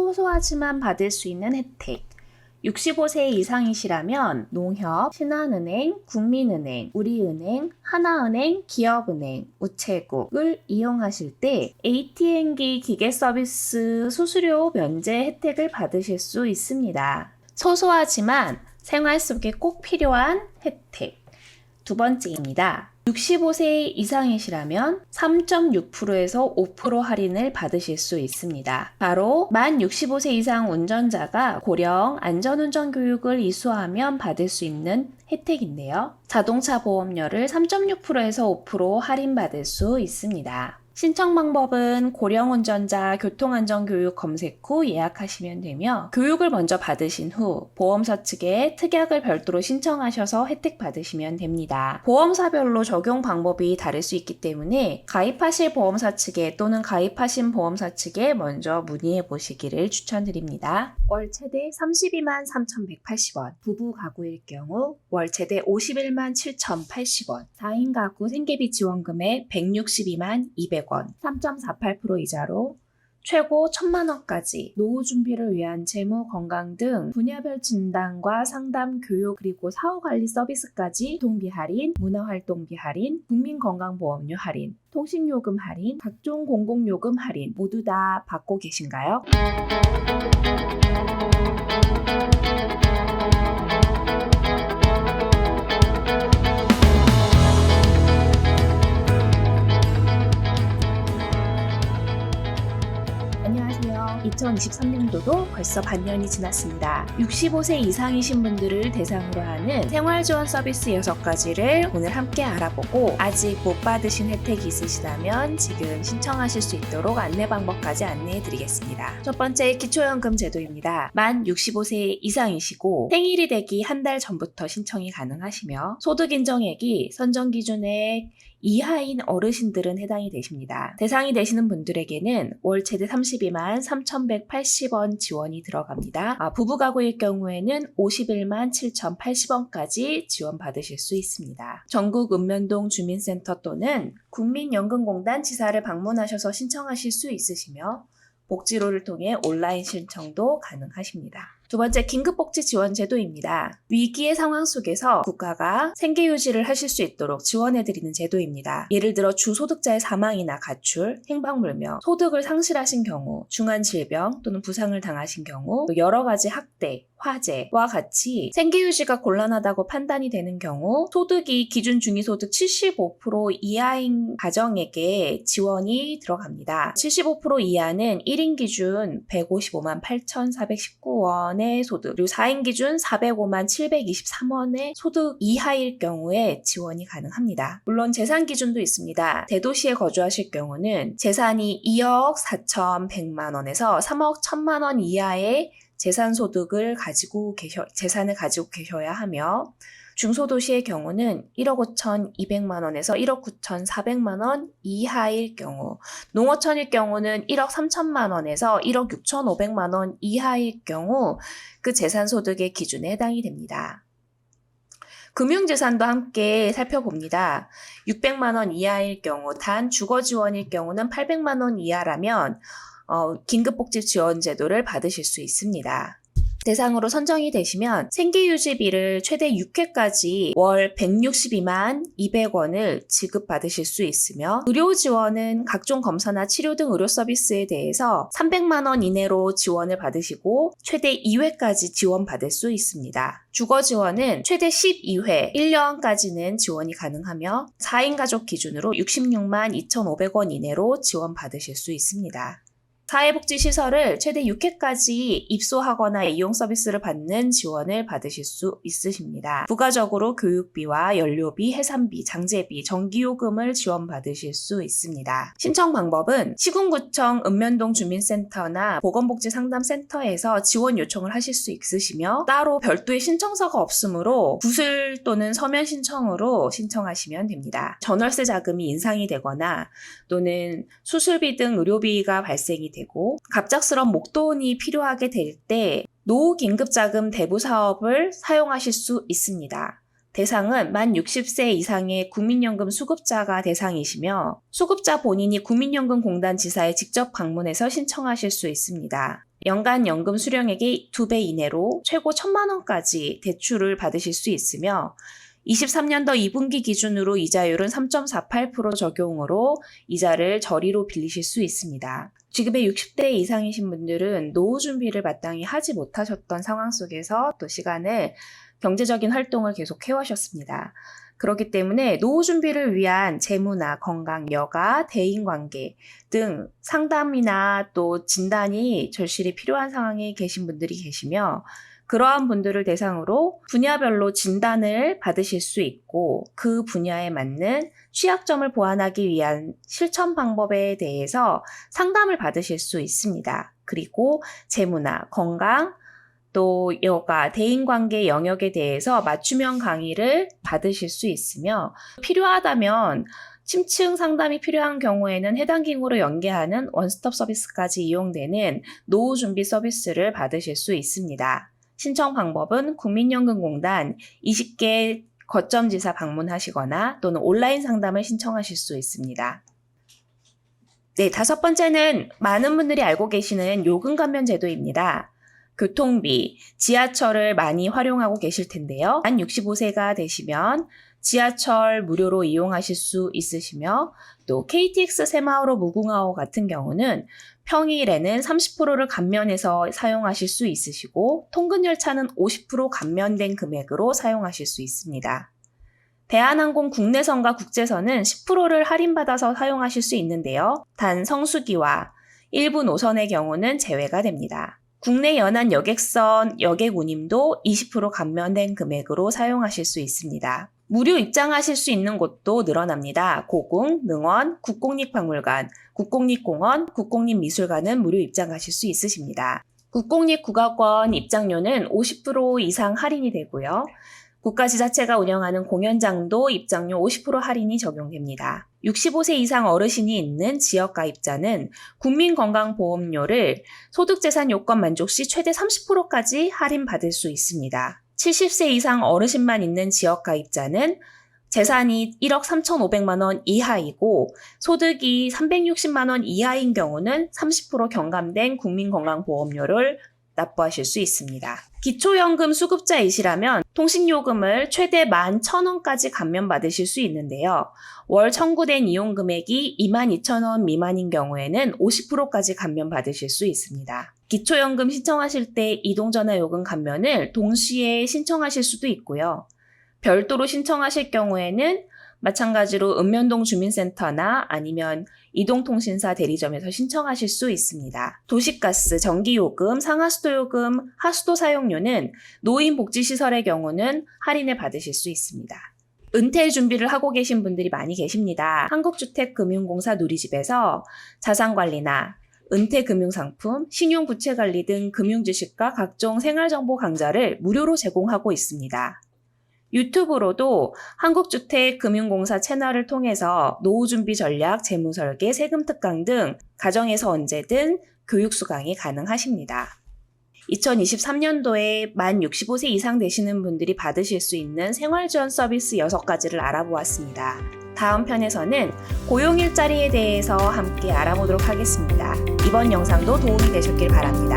소소하지만 받을 수 있는 혜택. 65세 이상이시라면 농협, 신한은행, 국민은행, 우리은행, 하나은행, 기업은행, 우체국을 이용하실 때 ATM기 기계 서비스 수수료 면제 혜택을 받으실 수 있습니다. 소소하지만 생활 속에 꼭 필요한 혜택. 두 번째입니다. 65세 이상이시라면 3.6%에서 5% 할인을 받으실 수 있습니다. 바로 만 65세 이상 운전자가 고령 안전운전 교육을 이수하면 받을 수 있는 혜택인데요. 자동차 보험료를 3.6%에서 5% 할인받을 수 있습니다. 신청 방법은 고령 운전자 교통안전교육 검색 후 예약하시면 되며 교육을 먼저 받으신 후 보험사 측에 특약을 별도로 신청하셔서 혜택 받으시면 됩니다. 보험사별로 적용 방법이 다를 수 있기 때문에 가입하실 보험사 측에 또는 가입하신 보험사 측에 먼저 문의해 보시기를 추천드립니다. 월 최대 32만 3,180원, 부부 가구일 경우 월 최대 51만 7,080원, 4인 가구 생계비 지원금액 162만 200원, 3.48% 이자로 최고 1천만 원까지 노후 준비를 위한 재무 건강 등 분야별 진단과 상담 교육 그리고 사후 관리 서비스까지 동비 할인, 문화 활동비 할인, 국민 건강보험료 할인, 통신 요금 할인, 각종 공공 요금 할인 모두 다 받고 계신가요? 2023년도도 벌써 반년이 지났습니다. 65세 이상이신 분들을 대상으로 하는 생활지원 서비스 6가지를 오늘 함께 알아보고 아직 못 받으신 혜택이 있으시다면 지금 신청하실 수 있도록 안내 방법까지 안내해 드리겠습니다. 첫 번째 기초연금 제도입니다. 만 65세 이상이시고 생일이 되기 한 달 전부터 신청이 가능하시며 소득 인정액이 선정 기준액 이하인 어르신들은 해당이 되십니다. 대상이 되시는 분들에게는 월 최대 32만 3,180원 지원이 들어갑니다. 아, 부부 가구일 경우에는 51만 7,080원까지 지원받으실 수 있습니다. 전국 읍면동 주민센터 또는 국민연금공단 지사를 방문하셔서 신청하실 수 있으시며 복지로를 통해 온라인 신청도 가능하십니다. 두 번째 긴급복지 지원 제도입니다. 위기의 상황 속에서 국가가 생계 유지를 하실 수 있도록 지원해드리는 제도입니다. 예를 들어 주소득자의 사망이나 가출, 행방불명, 소득을 상실하신 경우, 중한 질병 또는 부상을 당하신 경우, 또 여러 가지 학대, 화재와 같이 생계 유지가 곤란하다고 판단이 되는 경우 소득이 기준 중위소득 75% 이하인 가정에게 지원이 들어갑니다. 75% 이하는 1인 기준 155만 8,419원의 소득, 그리고 4인 기준 405만 723원의 소득 이하일 경우에 지원이 가능합니다. 물론 재산 기준도 있습니다. 대도시에 거주하실 경우는 재산이 2억 4,100만 원에서 3억 1천만 원 이하의 재산 소득을 가지고 계셔, 재산을 가지고 계셔야 하며, 중소도시의 경우는 1억 5,200만 원에서 1억 9,400만 원 이하일 경우, 농어촌일 경우는 1억 3천만 원에서 1억 6,500만 원 이하일 경우 그 재산 소득의 기준에 해당이 됩니다. 금융재산도 함께 살펴봅니다. 600만 원 이하일 경우, 단 주거 지원일 경우는 800만 원 이하라면 어, 긴급복지 지원 제도를 받으실 수 있습니다. 대상으로 선정이 되시면 생계유지비를 최대 6회까지 월 162만 200원을 지급받으실 수 있으며 의료 지원은 각종 검사나 치료 등 의료 서비스에 대해서 300만 원 이내로 지원을 받으시고 최대 2회까지 지원받을 수 있습니다. 주거 지원은 최대 12회, 1년까지는 지원이 가능하며 4인 가족 기준으로 66만 2,500원 이내로 지원받으실 수 있습니다. 사회복지시설을 최대 6회까지 입소하거나 이용 서비스를 받는 지원을 받으실 수 있으십니다. 부가적으로 교육비와 연료비, 해산비, 장제비, 전기요금을 지원받으실 수 있습니다. 신청 방법은 시군구청 읍면동 주민센터나 보건복지상담센터에서 지원 요청을 하실 수 있으시며 따로 별도의 신청서가 없으므로 구슬 또는 서면 신청으로 신청하시면 됩니다. 전월세 자금이 인상이 되거나 또는 수술비 등 의료비가 발생이 되고 갑작스런 목돈이 필요하게 될 때 노후 긴급자금 대부 사업을 사용하실 수 있습니다. 대상은 만 60세 이상의 국민연금 수급자가 대상이시며 수급자 본인이 국민연금공단 지사에 직접 방문해서 신청하실 수 있습니다. 연간 연금 수령액이 2배 이내로 최고 1천만 원까지 대출을 받으실 수 있으며 23년도 2분기 기준으로 이자율은 3.48% 적용으로 이자를 저리로 빌리실 수 있습니다. 지금의 60대 이상이신 분들은 노후 준비를 마땅히 하지 못하셨던 상황 속에서 또 시간을 경제적인 활동을 계속 해오셨습니다. 그렇기 때문에 노후 준비를 위한 재무나 건강, 여가, 대인 관계 등 상담이나 또 진단이 절실히 필요한 상황에 계신 분들이 계시며 그러한 분들을 대상으로 분야별로 진단을 받으실 수 있고 그 분야에 맞는 취약점을 보완하기 위한 실천 방법에 대해서 상담을 받으실 수 있습니다. 그리고 재무나 건강, 또 여가, 대인관계 영역에 대해서 맞춤형 강의를 받으실 수 있으며 필요하다면 심층 상담이 필요한 경우에는 해당 기구로 연계하는 원스톱 서비스까지 이용되는 노후 준비 서비스를 받으실 수 있습니다. 신청 방법은 국민연금공단 20개 거점지사 방문하시거나 또는 온라인 상담을 신청하실 수 있습니다. 네, 다섯 번째는 많은 분들이 알고 계시는 요금 감면 제도입니다. 교통비, 지하철을 많이 활용하고 계실 텐데요. 만 65세가 되시면 지하철 무료로 이용하실 수 있으시며 또 KTX 새마을호 무궁화호 같은 경우는 평일에는 30%를 감면해서 사용하실 수 있으시고 통근 열차는 50% 감면된 금액으로 사용하실 수 있습니다. 대한항공 국내선과 국제선은 10%를 할인받아서 사용하실 수 있는데요. 단 성수기와 일부 노선의 경우는 제외가 됩니다. 국내 연안 여객선 여객 운임도 20% 감면된 금액으로 사용하실 수 있습니다. 무료 입장하실 수 있는 곳도 늘어납니다. 고궁, 능원, 국공립박물관, 국공립공원, 국공립미술관은 무료 입장하실 수 있으십니다. 국공립국악원 입장료는 50% 이상 할인이 되고요. 국가지자체가 운영하는 공연장도 입장료 50% 할인이 적용됩니다. 65세 이상 어르신이 있는 지역가입자는 국민건강보험료를 소득재산 요건 만족 시 최대 30%까지 할인받을 수 있습니다. 70세 이상 어르신만 있는 지역 가입자는 재산이 1억 3,500만 원 이하이고 소득이 360만 원 이하인 경우는 30% 경감된 국민건강보험료를 납부하실 수 있습니다. 기초연금 수급자이시라면 통신요금을 최대 11,000원까지 감면받으실 수 있는데요. 월 청구된 이용 금액이 22,000원 미만인 경우에는 50%까지 감면받으실 수 있습니다. 기초연금 신청하실 때 이동전화 요금 감면을 동시에 신청하실 수도 있고요. 별도로 신청하실 경우에는 마찬가지로 읍면동 주민센터나 아니면 이동통신사 대리점에서 신청하실 수 있습니다. 도시가스, 전기요금, 상하수도요금, 하수도 사용료는 노인복지시설의 경우는 할인을 받으실 수 있습니다. 은퇴 준비를 하고 계신 분들이 많이 계십니다. 한국주택금융공사 누리집에서 자산관리나 은퇴금융상품, 신용부채관리 등 금융지식과 각종 생활정보 강좌를 무료로 제공하고 있습니다. 유튜브로도 한국주택금융공사 채널을 통해서 노후준비 전략, 재무설계, 세금 특강 등 가정에서 언제든 교육 수강이 가능하십니다. 2023년도에 만 65세 이상 되시는 분들이 받으실 수 있는 생활지원 서비스 6가지를 알아보았습니다. 다음 편에서는 고용 일자리에 대해서 함께 알아보도록 하겠습니다. 이번 영상도 도움이 되셨길 바랍니다.